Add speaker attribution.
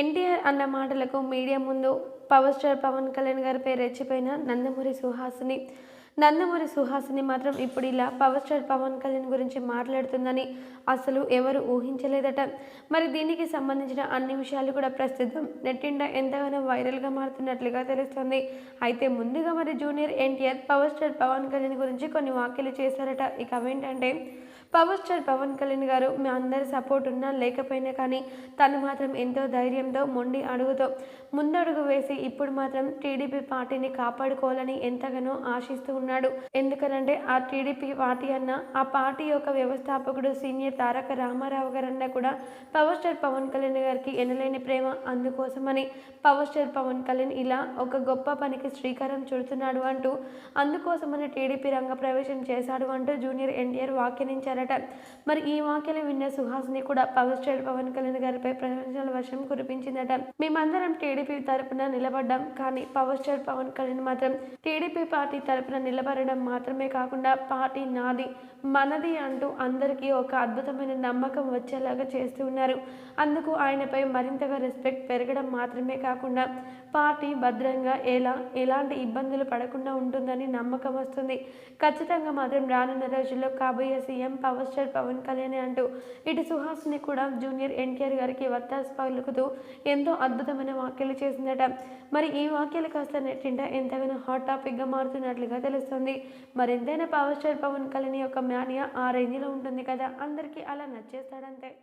Speaker 1: ఎన్టీఆర్ అన్న మాటలకు మీడియా ముందు పవర్ స్టార్ పవన్ కళ్యాణ్ గారిపై రెచ్చిపోయిన నందమూరి సుహాసిని. నందమూరి సుహాసిని మాత్రం ఇప్పుడు ఇలా పవర్ స్టార్ పవన్ కళ్యాణ్ గురించి మాట్లాడుతుందని అసలు ఎవరు ఊహించలేదట. మరి దీనికి సంబంధించిన అన్ని విషయాలు కూడా ప్రస్తుతం నెట్టిండా ఎంతగానో వైరల్గా మారుతున్నట్లుగా తెలుస్తుంది. అయితే ముందుగా మరి junior NTR power star Pawan Kalyan గురించి కొన్ని వ్యాఖ్యలు చేశారట. ఇక అవేంటంటే పవర్ స్టార్ పవన్ కళ్యాణ్ గారు మీ అందరి సపోర్ట్ ఉన్నా లేకపోయినా కానీ తను మాత్రం ఎంతో ధైర్యంతో మొండి అడుగుతో ముందడుగు వేసి ఇప్పుడు మాత్రం టీడీపీ పార్టీని కాపాడుకోవాలని ఎంతగానో ఆశిస్తూ ఉన్నాడు. ఎందుకనంటే ఆ టీడీపీ పార్టీ అన్న ఆ పార్టీ యొక్క వ్యవస్థాపకుడు సీనియర్ తారక రామారావు గారన్నా కూడా పవర్ స్టార్ పవన్ కళ్యాణ్ గారికి ఎనలేని ప్రేమ అందుకోసమని పవర్ స్టార్ పవన్ కళ్యాణ్ ఇలా ఒక గొప్ప పనికి శ్రీకారం చుడుతున్నాడు అంటూ అందుకోసమని టీడీపీ రంగ ప్రవేశం చేశాడు అంటూ జూనియర్ ఎన్టీఆర్ వ్యాఖ్యానించారట. మరి ఈ వ్యాఖ్యలు విన్న సుహాసిని కూడా పవర్ స్టార్ పవన్ కళ్యాణ్ గారిపై ప్రశంసల వర్షం కురిపించిందట. మేమందరం టీడీపీ తరపున నిలబడ్డాం కానీ పవర్ స్టార్ పవన్ కళ్యాణ్ మాత్రం టీడీపీ పార్టీ తరపున నిలబడడం మాత్రమే కాకుండా పార్టీ నాది మనది అంటూ అందరికీ ఒక అద్భుతమైన నమ్మకం వచ్చేలాగా చేస్తూ ఉన్నారు. అందుకు ఆయనపై మరింతగా రెస్పెక్ట్ పెరగడం మాత్రమే కాకుండా పార్టీ భద్రంగా ఎలా ఎలాంటి ఇబ్బందులు పడకుండా ఉంటుందని నమ్మకం వస్తుంది. ఖచ్చితంగా మాత్రం రానున్న రోజుల్లో కాబోయే CM power star Pawan Kalyan అంటూ ఇటు సుహాస్ని కూడా జూనియర్ ఎన్టీఆర్ గారికి వత్తాస్ పలుకుతూ ఎంతో అద్భుతమైన వ్యాఖ్యలు చేసిందట. మరి ఈ వ్యాఖ్యలు కాస్త నెట్టింట ఎంతగానో హాట్ టాపిక్గా మారుతున్నట్లుగా తెలుస్తుంది. మరి ఎంతైనా పవర్ స్టార్ పవన్ కళ్యాణ్ యొక్క మ్యానియా ఆ రేంజ్లో ఉంటుంది కదా. అందరికీ అలా నచ్చేస్తాడంతే.